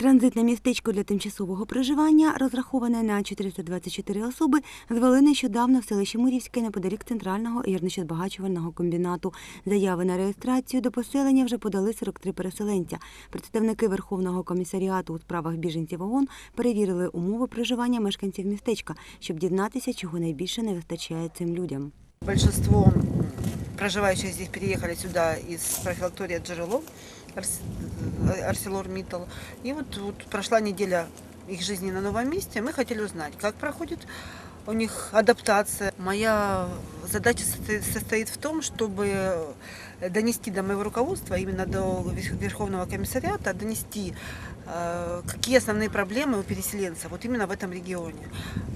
Транзитне містечко для тимчасового проживання, розраховане на 424 особи, звели нещодавно в селищі Мурівське неподалік центрального гірничо-збагачувального комбінату. Заяви на реєстрацію до поселення вже подали 43 переселенця. Представники Верховного комісаріату у справах біженців ООН перевірили умови проживання мешканців містечка, щоб дізнатися, чого найбільше не вистачає цим людям. Большинство м, проживающих здесь переехали сюда из профилактории Джерело, Миттал. И вот, вот прошла неделя их жизни на новом месте. Мы хотели узнать, как проходит у них адаптация. Моя задача состоит в том, чтобы донести до моего руководства, именно до Верховного комиссариата, донести, э, какие основные проблемы у переселенцев вот именно в этом регионе.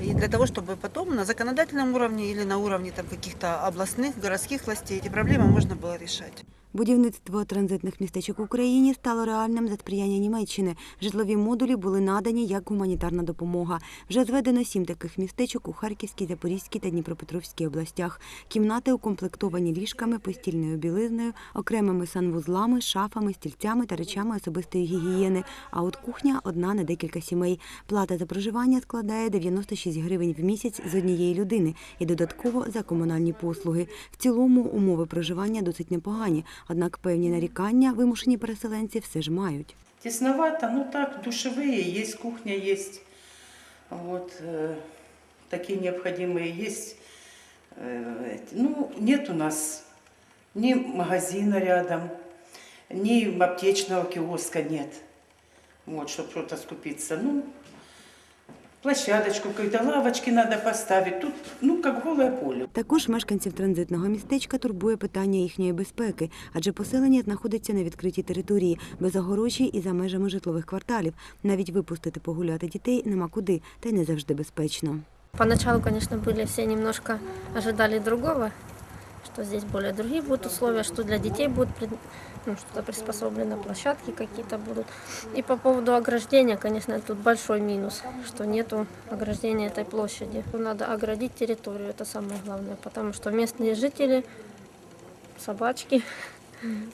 И для того, чтобы потом на законодательном уровне или на уровне там, каких-то областных, городских властей эти проблемы можно было решать. Будівництво транзитних містечок в Україні стало реальним за сприяння Німеччини. Житлові модулі були надані як гуманітарна допомога. Вже зведено сім таких містечок у Харківській, Запорізькій та Дніпропетровській областях. Кімнати укомплектовані ліжками, постільною білизною, окремими санвузлами, шафами, стільцями та речами особистої гігієни. А от кухня одна на декілька сімей. Плата за проживання складає 96 гривень в місяць з однієї людини і додатково за комунальні послуги. В цілому умови проживання досить непогані. Однак певні нарікання вимушені переселенці все ж мають. Тесновато, ну так, душевые есть, кухня есть. Вот, э, такие необходимые есть. Э, эти- ну, нет у нас ни магазина рядом, ни аптечного киоска нет. Вот, чтобы что-то скупиться. Ну, площадочку, какие-то лавочки надо поставить. Тут, ну, как голое поле. Також мешканців транзитного містечка турбує питання їхньої безпеки, адже поселення знаходиться на відкритій території, без огорожі і за межами житлових кварталів. Навіть випустити погуляти дітей нема куди, та й не завжди безпечно. Поначалу, конечно, были все немножко ожидали другого, что здесь более другие будут условия, что для детей будет ну, что-то приспособлено, площадки какие-то будут. И по поводу ограждения, конечно, тут большой минус, что нету ограждения этой площади. Надо оградить территорию, это самое главное, потому что местные жители, собачки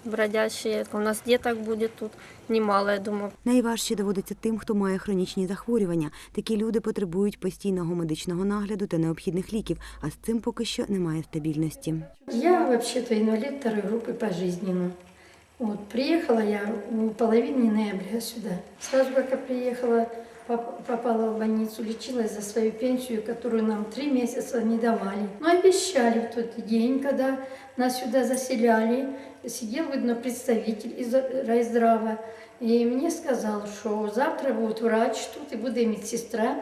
бродящие, у нас діток буде тут немало, я думаю, Найважче доводиться тим, хто має хронічні захворювання. Такі люди потребують постійного медичного нагляду та необхідних ліків, а з цим поки що немає стабільності. Я взагалі-то групи второй группы пожизненно. Вот, приехала я у половины ноября сюда. Сразу как я приехала, поп- попала в больницу, лечилась за свою пенсию, которую нам три месяца не давали. Но обещали в тот день, когда нас сюда заселяли, сидел, видно, представитель из райздрава, и мне сказал, что завтра будет врач тут и будет медсестра,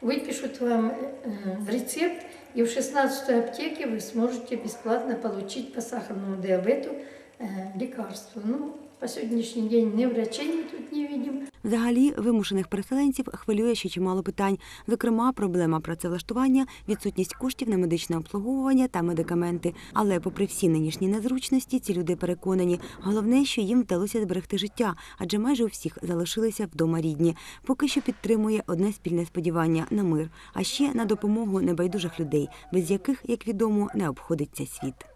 выпишут вам э, рецепт, и в 16 аптеке вы сможете бесплатно получить по сахарному диабету э, лекарство. Ну, по сегодняшний день ни врачей мы тут не видим, Взагалі, вимушених переселенців хвилює ще чимало питань, зокрема, проблема працевлаштування, відсутність коштів на медичне обслуговування та медикаменти. Але, попри всі нинішні незручності, ці люди переконані, головне, що їм вдалося зберегти життя, адже майже у всіх залишилися вдома рідні. Поки що підтримує одне спільне сподівання на мир, а ще на допомогу небайдужих людей, без яких, як відомо, не обходиться світ.